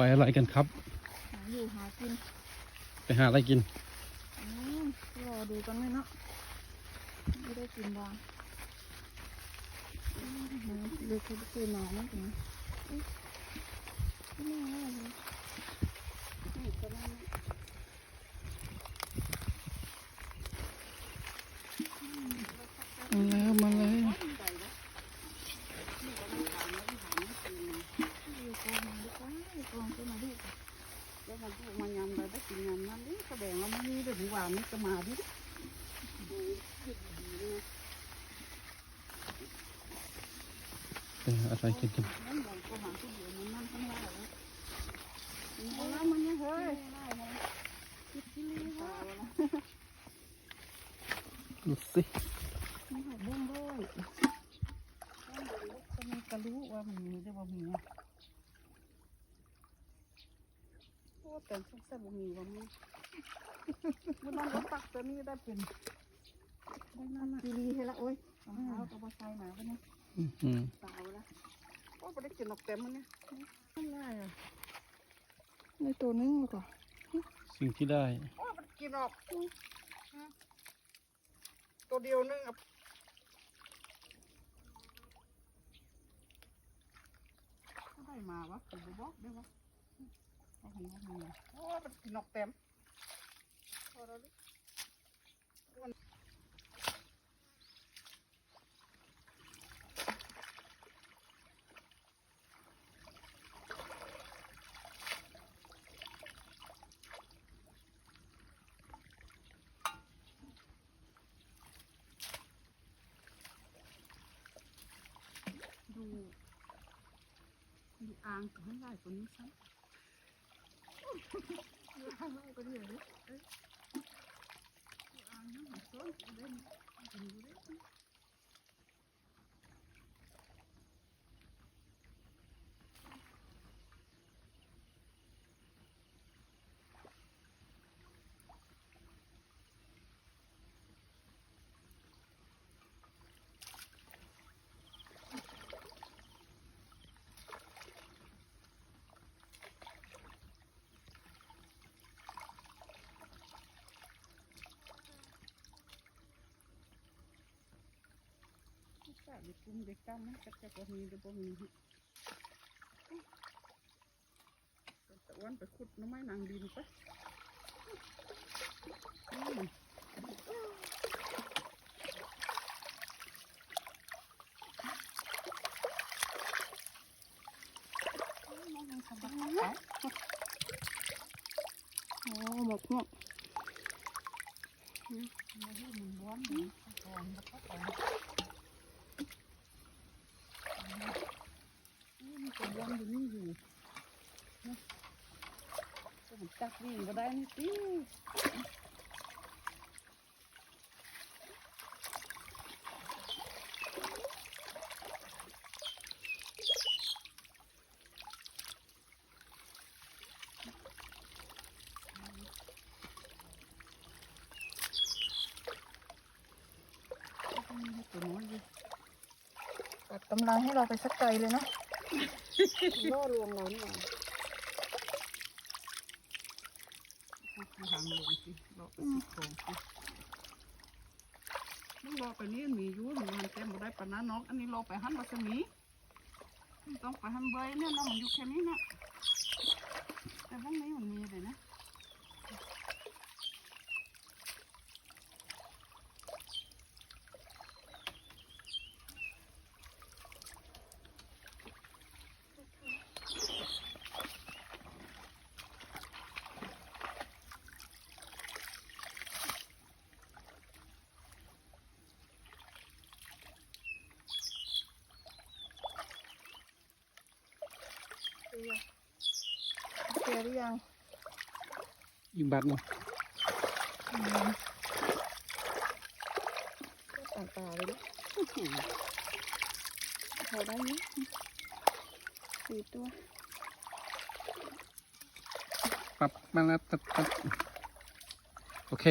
ไปอะไรกันครับ หาอยู่หากินไปหาอะไรกินอืมรอดูกันเลยเนาะไม่ได้กินบ้างอืมหาเลือกซื้อมาไม่ถึงอุ๊ยไม่น่าเลยนี่ก็ได้นะ มาแล้วมาแล้ว อยู่กองมาดีกว่าอยู่กองขึ้นมาดีกว่า แล้วมันพวกมันยำไปได้กินยำนั้นนี่แสดงว่ามันมีเรื่องหวานนี่ก็มาดิไปหาอะไรกินกันนั่นบอกก็หาที่อยู่มันนั่นทั้งว่าแล้วเอาแล้วมันยังเฮ้ยคิดที่นี่ค่ะดูสิมีหอยบุ้งด้วยก็มีกระรู้ว่ามันมีได้ว่ามี โอ้แต่สงสัยบ่มีว่ามีมันนั่นก็ตักตัวนี้ได้เป็นได้นั่นกีรีให้ละโอ้ยรองเท้าตัวใส่มาปะเนี่ยอื้อหือสาวแล้วโอ้ไม่ได้กินนกเต็มมันเนี่ยไม่ได้อะในตัวนึงแล้วก็สิ่งที่ได้โอ้ไม่ได้กินออกตัวเดียวนึงอะได้มาวะผมบอกได้วะ เอาของมันมาโอ้มันกินกเต็มพอแล้วดิดูดูอ่างของได้คนนี้ซะ ดูอ่ เดูอ่างนั่นหาต้นเล่นดูเลยก็มีกลุ่มเด็กตั้งนะก็จะบ่มีหรือบ่มีฮะตะวันไปขุดน้ำไม้นางดินไปมโอ้หมกเนาะมาให้มันบ้วนนะก่อนแล้วก็ก่อน นี่มันก็บ้วนอยู่นี่อยู่นะก็มันจับวิ่งก็ได้นี่สิตัวน้อยอยู่ตัดกำลังให้เราไปสักไกลเลยนะ ล่อลวงเรานี่หว่าทางลงสิเลาะไปสิโครงสิมันเลาะไปนี่มีอยู่หนูมันเต็มบ่ได้ปานนั้นนอกอันนี้รอไปหันมาสมีต้องไปหันเบยเนี่ยเรามันอยู่แค่นี้นะแต่พวกนี้มันมีเลยนะ เสียเสียหรือยังอีกบัตรหนึงอืมก็ต่างตาเลยนะพอได้ไหมสี่ตัวปั๊บมาแล้วปั๊บปั๊บโอเค